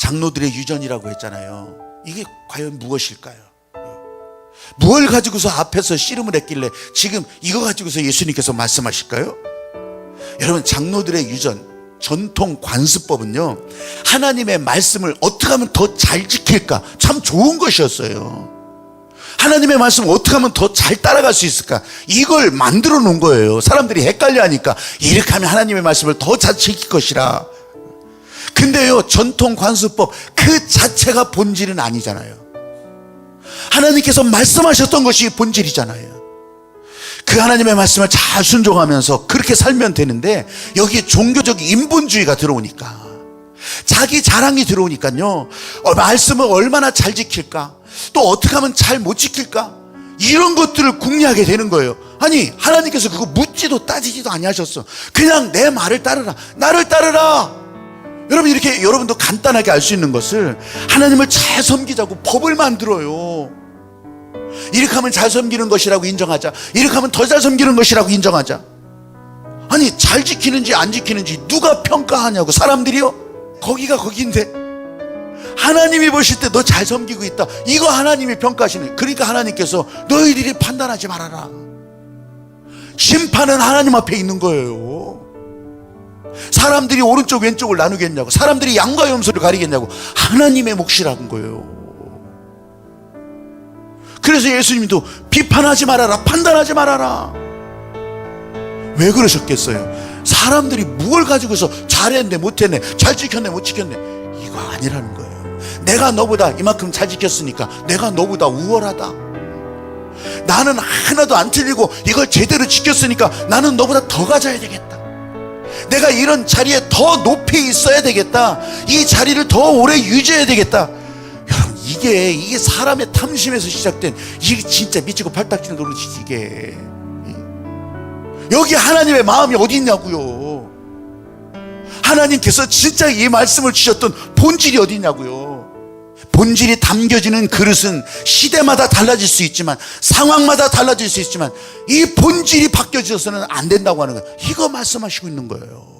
장로들의 유전이라고 했잖아요. 이게 과연 무엇일까요? 무엇을 가지고서 앞에서 씨름을 했길래 지금 이거 가지고서 예수님께서 말씀하실까요? 여러분 장로들의 유전 전통 관습법은요 하나님의 말씀을 어떻게 하면 더 잘 지킬까 참 좋은 것이었어요 하나님의 말씀을 어떻게 하면 더 잘 따라갈 수 있을까 이걸 만들어 놓은 거예요 사람들이 헷갈려 하니까 이렇게 하면 하나님의 말씀을 더 잘 지킬 것이라 근데요 전통 관습법 그 자체가 본질은 아니잖아요. 하나님께서 말씀하셨던 것이 본질이잖아요. 그 하나님의 말씀을 잘 순종하면서 그렇게 살면 되는데 여기에 종교적 인본주의가 들어오니까 자기 자랑이 들어오니까요 어, 말씀을 얼마나 잘 지킬까 또 어떻게 하면 잘 못 지킬까 이런 것들을 궁리하게 되는 거예요. 아니 하나님께서 그거 묻지도 따지지도 아니하셨어. 그냥 내 말을 따르라. 나를 따르라 여러분 이렇게 여러분도 간단하게 알 수 있는 것을 하나님을 잘 섬기자고 법을 만들어요 이렇게 하면 잘 섬기는 것이라고 인정하자. 이렇게 하면 더 잘 섬기는 것이라고 인정하자. 아니, 잘 지키는지 안 지키는지 누가 평가하냐고. 사람들이요? 거기가 거긴데. 하나님이 보실 때 너 잘 섬기고 있다. 이거 하나님이 평가하시는. 그러니까 하나님께서 너희들이 판단하지 말아라. 심판은 하나님 앞에 있는 거예요. 사람들이 오른쪽 왼쪽을 나누겠냐고. 사람들이 양과 염소를 가리겠냐고. 하나님의 몫이라는 거예요. 그래서 예수님도 비판하지 말아라, 판단하지 말아라. 왜 그러셨겠어요? 사람들이 무엇을 가지고서 잘했네, 못했네, 잘 지켰네, 못 지켰네. 이거 아니라는 거예요. 내가 너보다 이만큼 잘 지켰으니까 내가 너보다 우월하다. 나는 하나도 안 틀리고 이걸 제대로 지켰으니까 나는 너보다 더 가져야 되겠다. 내가 이런 자리에 더 높이 있어야 되겠다. 이 자리를 더 오래 유지해야 되겠다. 여러분 이게 이게 사람의 탐심에서 시작된 이게 진짜 미치고 팔딱질 노릇이지 이게 여기 하나님의 마음이 어디 있냐고요 하나님께서 진짜 이 말씀을 주셨던 본질이 어디 있냐고요 본질이 담겨지는 그릇은 시대마다 달라질 수 있지만 상황마다 달라질 수 있지만 이 본질이 바뀌어져서는 안 된다고 하는 거예요. 이거 말씀하시고 있는 거예요